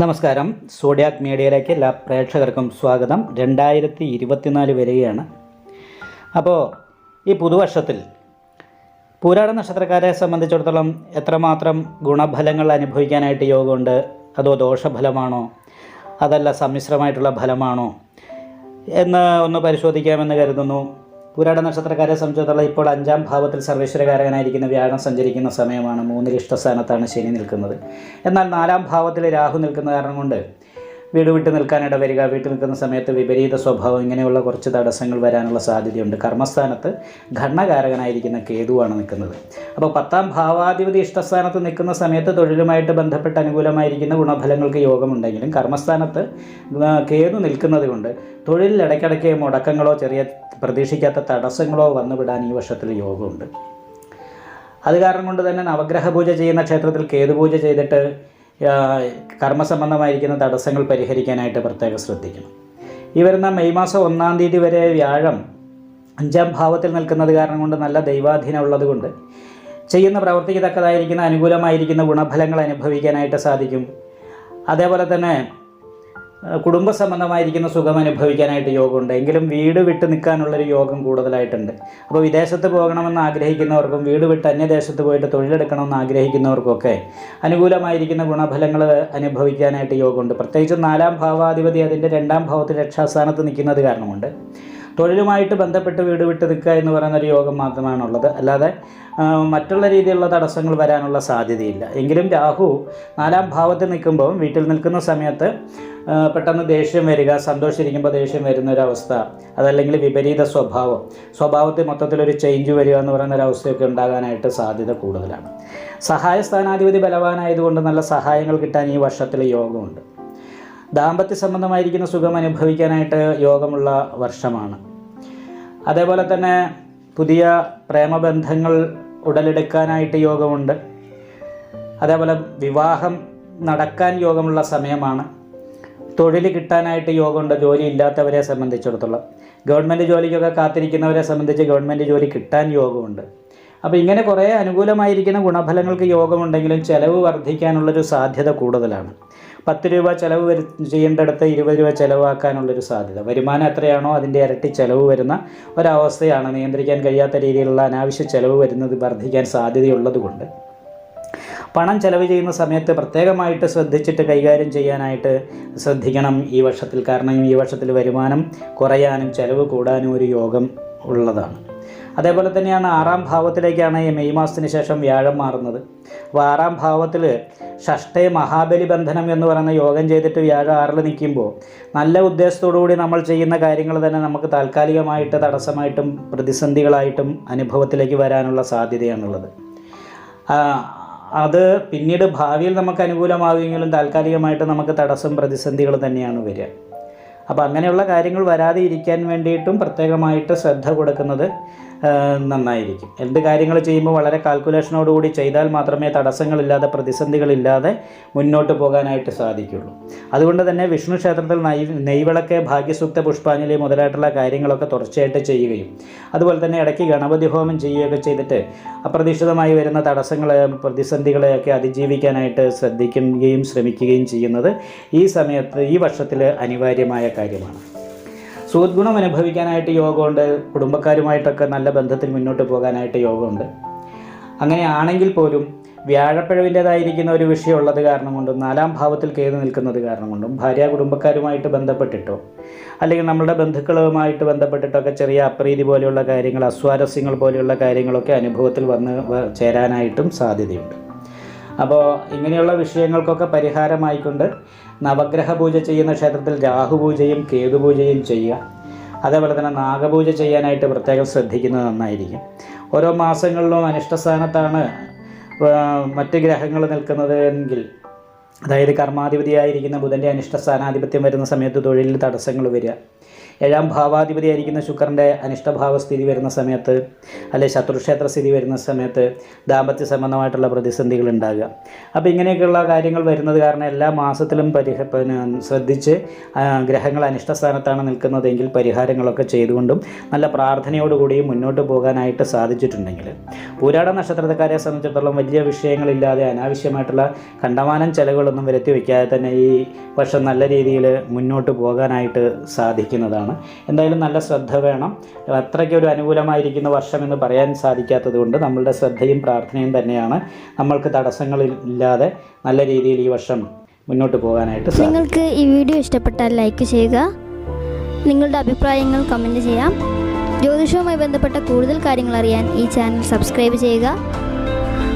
നമസ്കാരം. സോഡിയാക് മീഡിയയിലേക്ക് എല്ലാ പ്രേക്ഷകർക്കും സ്വാഗതം. രണ്ടായിരത്തി ഇരുപത്തിനാല് വരികയാണ്. അപ്പോൾ ഈ പുതുവർഷത്തിൽ പൂരാട നക്ഷത്രക്കാരെ സംബന്ധിച്ചിടത്തോളം എത്രമാത്രം ഗുണഫലങ്ങൾ അനുഭവിക്കാനായിട്ട് യോഗമുണ്ട്? അതോ ദോഷഫലമാണോ? അതല്ല സമ്മിശ്രമായിട്ടുള്ള ഫലമാണോ? എന്ന് ഒന്ന് പരിശോധിക്കാമെന്ന് കരുതുന്നു. പൂരാട നക്ഷത്രക്കാരെ സംബന്ധിച്ചിടത്തോളം ഇപ്പോൾ അഞ്ചാം ഭാവത്തിൽ സർവേശ്വരകാരകനായിരിക്കുന്ന വ്യാഴം സഞ്ചരിക്കുന്ന സമയമാണ്. മൂന്നിൽ ഇഷ്ടസ്ഥാനത്താണ് ശനി നിൽക്കുന്നത്. എന്നാൽ നാലാം ഭാവത്തിൽ രാഹു നിൽക്കുന്ന കാരണം കൊണ്ട് വീട് വിട്ട് നിൽക്കാനിട വരിക വീട്ടിൽ നിൽക്കുന്ന സമയത്ത് വിപരീത സ്വഭാവം ഇങ്ങനെയുള്ള കുറച്ച് തടസ്സങ്ങൾ വരാനുള്ള സാധ്യതയുണ്ട്. കർമ്മസ്ഥാനത്ത് ഘടനകാരകനായിരിക്കുന്ന കേതുവാണ് നിൽക്കുന്നത്. അപ്പോൾ പത്താം ഭാവാധിപതി ഇഷ്ടസ്ഥാനത്ത് നിൽക്കുന്ന സമയത്ത് തൊഴിലുമായിട്ട് ബന്ധപ്പെട്ട് അനുകൂലമായിരിക്കുന്ന ഗുണഫലങ്ങൾക്ക് യോഗമുണ്ടെങ്കിലും കർമ്മസ്ഥാനത്ത് കേതു നിൽക്കുന്നത് കൊണ്ട് തൊഴിലിൽ ഇടയ്ക്കിടയ്ക്ക് മുടക്കങ്ങളോ ചെറിയ പ്രതീക്ഷിക്കാത്ത തടസ്സങ്ങളോ വന്നുവിടാൻ ഈ വർഷത്തിൽ യോഗമുണ്ട്. അത് കാരണം കൊണ്ട് തന്നെ നവഗ്രഹ പൂജ ചെയ്യുന്ന ക്ഷേത്രത്തിൽ കേതുപൂജ ചെയ്തിട്ട് കർമ്മസംബന്ധമായിരിക്കുന്ന തടസ്സങ്ങൾ പരിഹരിക്കാനായിട്ട് പ്രത്യേകം ശ്രദ്ധിക്കണം. ഈ വരുന്ന മെയ് മാസം ഒന്നാം തീയതി വരെ വ്യാഴം അഞ്ചാം ഭാവത്തിൽ നിൽക്കുന്നത് കാരണം കൊണ്ട് നല്ല ദൈവാധീന ഉള്ളതുകൊണ്ട് ചെയ്യുന്ന പ്രവർത്തിക്ക് തക്കതായിരിക്കുന്ന അനുകൂലമായിരിക്കുന്ന ഗുണഫലങ്ങൾ അനുഭവിക്കാനായിട്ട് സാധിക്കും. അതേപോലെ തന്നെ കുടുംബ സംബന്ധമായിരിക്കുന്ന സുഖം അനുഭവിക്കാനായിട്ട് യോഗമുണ്ട്. എങ്കിലും വീട് വിട്ട് നിൽക്കാനുള്ളൊരു യോഗം കൂടുതലായിട്ടുണ്ട്. അപ്പോൾ വിദേശത്ത് പോകണമെന്ന് ആഗ്രഹിക്കുന്നവർക്കും വീട് വിട്ട് അന്യദേശത്ത് പോയിട്ട് തൊഴിലെടുക്കണമെന്ന് ആഗ്രഹിക്കുന്നവർക്കൊക്കെ അനുകൂലമായിരിക്കുന്ന ഗുണഫലങ്ങൾ അനുഭവിക്കാനായിട്ട് യോഗമുണ്ട്. പ്രത്യേകിച്ച് നാലാം ഭാവാധിപതി അതിന്റെ രണ്ടാം ഭാവത്തിൽ രക്ഷാസ്ഥാനത്ത് നിൽക്കുന്നത് കാരണമുണ്ട്. തൊഴിലുമായിട്ട് ബന്ധപ്പെട്ട് വീട് വിട്ട് നിൽക്കുക എന്ന് പറയുന്ന ഒരു യോഗം മാത്രമാണുള്ളത്. അല്ലാതെ മറ്റുള്ള രീതിയിലുള്ള തടസ്സങ്ങൾ വരാനുള്ള സാധ്യതയില്ല. എങ്കിലും രാഹു നാലാം ഭാവത്തിൽ നിൽക്കുമ്പോൾ വീട്ടിൽ നിൽക്കുന്ന സമയത്ത് പെട്ടെന്ന് ദേഷ്യം വരിക സന്തോഷിച്ചിരിക്കുമ്പോൾ ദേഷ്യം വരുന്ന ഒരു അവസ്ഥ അതല്ലെങ്കിൽ വിപരീത സ്വഭാവം. സ്വഭാവത്തിൽ മൊത്തത്തിലൊരു ചേഞ്ച് വരിക എന്ന് പറയുന്ന ഒരു അവസ്ഥയൊക്കെ ഉണ്ടാകാനായിട്ട് സാധ്യത കൂടുതലാണ്. സഹായ സ്ഥാനാധിപതി ബലവാനായതുകൊണ്ട് നല്ല സഹായങ്ങൾ കിട്ടാൻ ഈ വർഷത്തിൽ യോഗമുണ്ട്. ദാമ്പത്യ സംബന്ധമായിരിക്കുന്ന സുഖം അനുഭവിക്കാനായിട്ട് യോഗമുള്ള വർഷമാണ്. അതേപോലെ തന്നെ പുതിയ പ്രേമബന്ധങ്ങൾ ഉടലെടുക്കാനായിട്ട് യോഗമുണ്ട്. അതേപോലെ വിവാഹം നടക്കാൻ യോഗമുള്ള സമയമാണ്. തൊഴിൽ കിട്ടാനായിട്ട് യോഗമുണ്ട് ജോലി ഇല്ലാത്തവരെ സംബന്ധിച്ചിടത്തോളം. ഗവൺമെന്റ് ജോലിക്കൊക്കെ കാത്തിരിക്കുന്നവരെ സംബന്ധിച്ച് ഗവൺമെന്റ് ജോലി കിട്ടാൻ യോഗമുണ്ട്. അപ്പോൾ ഇങ്ങനെ കുറേ അനുകൂലമായിരിക്കുന്ന ഗുണഫലങ്ങൾക്ക് യോഗമുണ്ടെങ്കിലും ചിലവ് വർദ്ധിക്കാനുള്ളൊരു സാധ്യത കൂടുതലാണ്. പത്ത് രൂപ ചിലവ് വരു ചെയ്യേണ്ടടുത്ത് ഇരുപത് രൂപ ചിലവാക്കാനുള്ളൊരു സാധ്യത. വരുമാനം എത്രയാണോ അതിന്റെ ഇരട്ടി ചിലവ് വരുന്ന ഒരവസ്ഥയാണ്. നിയന്ത്രിക്കാൻ കഴിയാത്ത രീതിയിലുള്ള അനാവശ്യ ചിലവ് വരുന്നത് വർദ്ധിക്കാൻ സാധ്യതയുള്ളത് കൊണ്ട് പണം ചെലവ് ചെയ്യുന്ന സമയത്ത് പ്രത്യേകമായിട്ട് ശ്രദ്ധിച്ചിട്ട് കൈകാര്യം ചെയ്യാനായിട്ട് ശ്രദ്ധിക്കണം ഈ വർഷത്തിൽ. കാരണം ഈ വർഷത്തിൽ വരുമാനം കുറയാനും ചെലവ് കൂടാനും ഒരു യോഗം ഉള്ളതാണ്. അതേപോലെ തന്നെയാണ് ആറാം ഭാവത്തിലേക്കാണ് ഈ മെയ് മാസത്തിന് ശേഷം വ്യാഴം മാറുന്നത്. അപ്പോൾ ആറാം ഭാവത്തിൽ ഷഷ്ടേ മഹാബലി ബന്ധനം എന്ന് പറയുന്ന യോഗം ചെയ്തിട്ട് വ്യാഴം ആറിൽ നിൽക്കുമ്പോൾ നല്ല കൂടി നമ്മൾ ചെയ്യുന്ന കാര്യങ്ങൾ തന്നെ നമുക്ക് താൽക്കാലികമായിട്ട് തടസ്സമായിട്ടും പ്രതിസന്ധികളായിട്ടും അനുഭവത്തിലേക്ക് വരാനുള്ള സാധ്യതയാണുള്ളത്. അത് പിന്നീട് ഭാവിയിൽ നമുക്ക് അനുകൂലമാകുമെങ്കിലും താൽക്കാലികമായിട്ട് നമുക്ക് തടസ്സം പ്രതിസന്ധികൾ തന്നെയാണ് വരിക. അപ്പോൾ അങ്ങനെയുള്ള കാര്യങ്ങൾ വരാതെ ഇരിക്കാൻ വേണ്ടിയിട്ടും പ്രത്യേകമായിട്ട് ശ്രദ്ധ കൊടുക്കുന്നത് നന്നായിരിക്കും. എന്ത് കാര്യങ്ങൾ ചെയ്യുമ്പോൾ വളരെ കാൽക്കുലേഷനോടുകൂടി ചെയ്താൽ മാത്രമേ തടസ്സങ്ങളില്ലാതെ പ്രതിസന്ധികളില്ലാതെ മുന്നോട്ട് പോകാനായിട്ട് സാധിക്കുള്ളൂ. അതുകൊണ്ട് തന്നെ വിഷ്ണു ക്ഷേത്രത്തിൽ നെയ് നെയ്വിളക്ക് ഭാഗ്യസൂക്ത പുഷ്പാഞ്ജലി മുതലായിട്ടുള്ള കാര്യങ്ങളൊക്കെ തുടർച്ചയായിട്ട് ചെയ്യുകയും അതുപോലെ തന്നെ ഇടയ്ക്ക് ഗണപതി ഹോമം ചെയ്യുകയൊക്കെ ചെയ്തിട്ട് അപ്രതീക്ഷിതമായി വരുന്ന തടസ്സങ്ങളെ പ്രതിസന്ധികളെയൊക്കെ അതിജീവിക്കാനായിട്ട് ശ്രദ്ധിക്കുകയും ശ്രമിക്കുകയും ചെയ്യുന്നത് ഈ സമയത്ത് ഈ വർഷത്തിൽ അനിവാര്യമായ കാര്യമാണ്. സുഹൃദ്ഗുണം അനുഭവിക്കാനായിട്ട് യോഗമുണ്ട്. കുടുംബക്കാരുമായിട്ടൊക്കെ നല്ല ബന്ധത്തിൽ മുന്നോട്ട് പോകാനായിട്ട് യോഗമുണ്ട്. അങ്ങനെയാണെങ്കിൽ പോലും വ്യാഴപ്പിഴവിന്റേതായിരിക്കുന്ന ഒരു വിഷയമുള്ളത് കാരണം കൊണ്ടും നാലാം ഭാവത്തിൽ കയറി നിൽക്കുന്നത് കാരണം കൊണ്ടും ഭാര്യ കുടുംബക്കാരുമായിട്ട് ബന്ധപ്പെട്ടിട്ടോ അല്ലെങ്കിൽ നമ്മുടെ ബന്ധുക്കളുമായിട്ട് ബന്ധപ്പെട്ടിട്ടൊക്കെ ചെറിയ അപ്രീതി പോലെയുള്ള കാര്യങ്ങൾ അസ്വാരസ്യങ്ങൾ പോലെയുള്ള കാര്യങ്ങളൊക്കെ അനുഭവത്തിൽ വന്ന് ചേരാനായിട്ടും സാധ്യതയുണ്ട്. അപ്പോൾ ഇങ്ങനെയുള്ള വിഷയങ്ങൾക്കൊക്കെ പരിഹാരമായിക്കൊണ്ട് നവഗ്രഹ പൂജ ചെയ്യുന്ന ക്ഷേത്രത്തിൽ രാഹുപൂജയും കേതുപൂജയും ചെയ്യുക. അതേപോലെ തന്നെ നാഗപൂജ ചെയ്യാനായിട്ട് പ്രത്യേകം ശ്രദ്ധിക്കുന്നത് നന്നായിരിക്കും. ഓരോ മാസങ്ങളിലും അനിഷ്ടസ്ഥാനത്താണ് മറ്റ് ഗ്രഹങ്ങൾ നിൽക്കുന്നത് എങ്കിൽ അതായത് കർമാധിപതിയായിരിക്കുന്ന ബുധന്റെ അനിഷ്ട സ്ഥാനാധിപത്യം വരുന്ന സമയത്ത് തൊഴിലിൽ തടസ്സങ്ങൾ വരിക. ഏഴാം ഭാവാധിപതിയായിരിക്കുന്ന ശുക്രന്റെ അനിഷ്ടഭാവ സ്ഥിതി വരുന്ന സമയത്ത് അല്ലെ ശത്രുക്ഷേത്ര സ്ഥിതി വരുന്ന സമയത്ത് ദാമ്പത്യ സംബന്ധമായിട്ടുള്ള പ്രതിസന്ധികൾ ഉണ്ടാകുക. അപ്പോൾ ഇങ്ങനെയൊക്കെയുള്ള കാര്യങ്ങൾ വരുന്നത് കാരണം എല്ലാ മാസത്തിലും പരിഹ ശ്രദ്ധിച്ച് ഗ്രഹങ്ങൾ അനിഷ്ട സ്ഥാനത്താണ് നിൽക്കുന്നതെങ്കിൽ പരിഹാരങ്ങളൊക്കെ ചെയ്തുകൊണ്ടും നല്ല പ്രാർത്ഥനയോടുകൂടി മുന്നോട്ട് പോകാനായിട്ട് സാധിച്ചിട്ടുണ്ടെങ്കിൽ. പൂരാട നക്ഷത്രക്കാരെ സംബന്ധിച്ചിടത്തോളം വലിയ വിഷയങ്ങളില്ലാതെ അനാവശ്യമായിട്ടുള്ള കണ്ടമാനം ചെലവുകൾ മാറ്റങ്ങളൊന്നും വരുത്തി വയ്ക്കാതെ തന്നെ ഈ വർഷം നല്ല രീതിയിൽ മുന്നോട്ട് പോകാനായിട്ട് സാധിക്കുന്നതാണ്. എന്തായാലും നല്ല ശ്രദ്ധ വേണം. അത്രയ്ക്ക് ഒരു അനുകൂലമായിരിക്കുന്ന വർഷം എന്ന് പറയാൻ സാധിക്കാത്തത് കൊണ്ട് നമ്മളുടെ ശ്രദ്ധയും പ്രാർത്ഥനയും തന്നെയാണ് നമ്മൾക്ക് തടസ്സങ്ങളില്ലാതെ നല്ല രീതിയിൽ ഈ വർഷം മുന്നോട്ട് പോകാനായിട്ട് നിങ്ങൾക്ക് ഈ വീഡിയോ ഇഷ്ടപ്പെട്ടാൽ ലൈക്ക് ചെയ്യുക. നിങ്ങളുടെ അഭിപ്രായങ്ങൾ കമന്റ് ചെയ്യാം. ജ്യോതിഷവുമായി ബന്ധപ്പെട്ട കൂടുതൽ കാര്യങ്ങൾ അറിയാൻ ഈ ചാനൽ സബ്സ്ക്രൈബ് ചെയ്യുക.